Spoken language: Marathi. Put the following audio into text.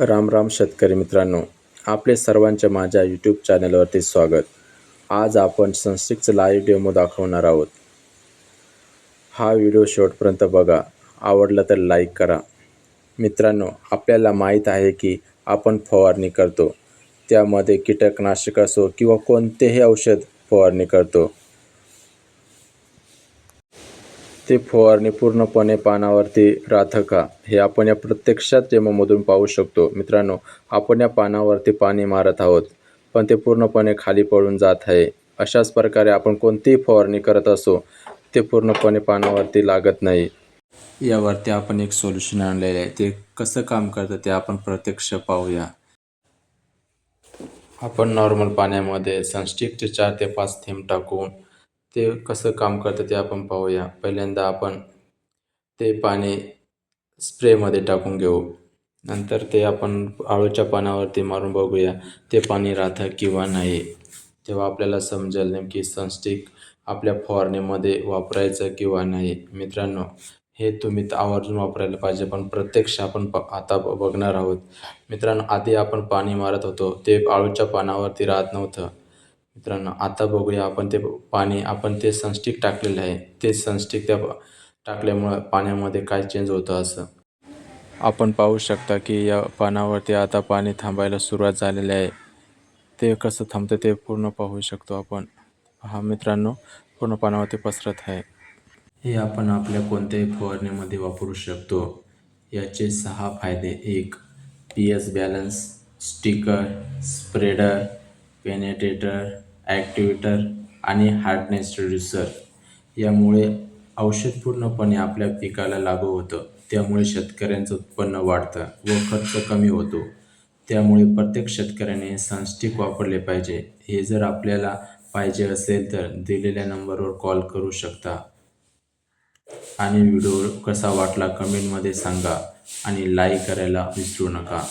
राम राम शेतकरी मित्रांनो आपले सर्वांच्या माझ्या यूट्यूब चॅनलवरती स्वागत. आज आपण सनस्टिकचं लाईव्ह डेमो दाखवणार आहोत. हा व्हिडिओ शेवटपर्यंत बघा. आवडला तर लाईक करा. मित्रांनो आपल्याला माहीत आहे की आपण फवारणी करतो. त्यामध्ये कीटकनाशक असो किंवा कोणतेही औषध फवारणी करतो. ती फवारणी पूर्णपणे पानावरती राहतं का? हे आपण या प्रत्यक्षात डेमोमधून पाहू शकतो. मित्रांनो आपण या पानावरती पाणी मारत आहोत पण ते पूर्णपणे खाली पडून जात आहे. अशाच प्रकारे आपण कोणतीही फवारणी करत असो ते पूर्णपणे पानावरती लागत नाही. यावरती आपण एक सोल्युशन आणलेलं आहे. ते कसं काम करतं ते आपण प्रत्यक्ष पाहूया. आपण नॉर्मल पाण्यामध्ये सनस्टिकचे चार ते पाच थेंब टाकून ते कसं काम करतं ते आपण पाहूया. पहिल्यांदा आपण ते पाणी स्प्रेमध्ये टाकून घेऊ. नंतर ते आपण आळूच्या पानावरती मारून बघूया ते पाणी राहतं किंवा नाही. तेव्हा आपल्याला समजेल नेमकी सनस्टिक आपल्या फवारणीमध्ये वापरायचं किंवा नाही. मित्रांनो हे तुम्ही आवर्जून वापरायला पाहिजे पण प्रत्यक्ष आपण प आता ब- बघणार आहोत. मित्रांनो आधी आपण पाणी मारत होतो. ते आळूच्या पानावरती राहत नव्हतं. मित्रांनो आता बघूया आपण ते पाणी आपण ते सनस्टिक टाकलेलं आहे. ते सनस्टिक त्या टाकल्यामुळं पाण्यामध्ये काय चेंज होतं असं? आपण पाहू शकता की या पानावरती आता पाणी थांबायला सुरुवात झालेली आहे. ते कसं थांबतं ते पूर्ण पाहू शकतो आपण. हा मित्रांनो पूर्ण पानावरती पसरत आहे. हे आपण आपल्या कोणत्याही फवारणीमध्ये वापरू शकतो. याचे सहा फायदे. एक P S balance sticker spreader penetrator activator आणि हार्डनेस रिड्युसर यामुळे औषध पूर्णपणे आपल्या पिकाला लागू होतं. त्यामुळे शेतकऱ्यांचं उत्पन्न वाढतं व खर्च कमी होतो. त्यामुळे प्रत्येक शेतकऱ्याने सनस्टिक वापरले पाहिजे. हे जर आपल्याला पाहिजे असेल तर दिलेल्या नंबरवर कॉल करू शकता. आणि व्हिडिओ कसा वाटला कमेंटमध्ये सांगा आणि लाईक करायला विसरू नका.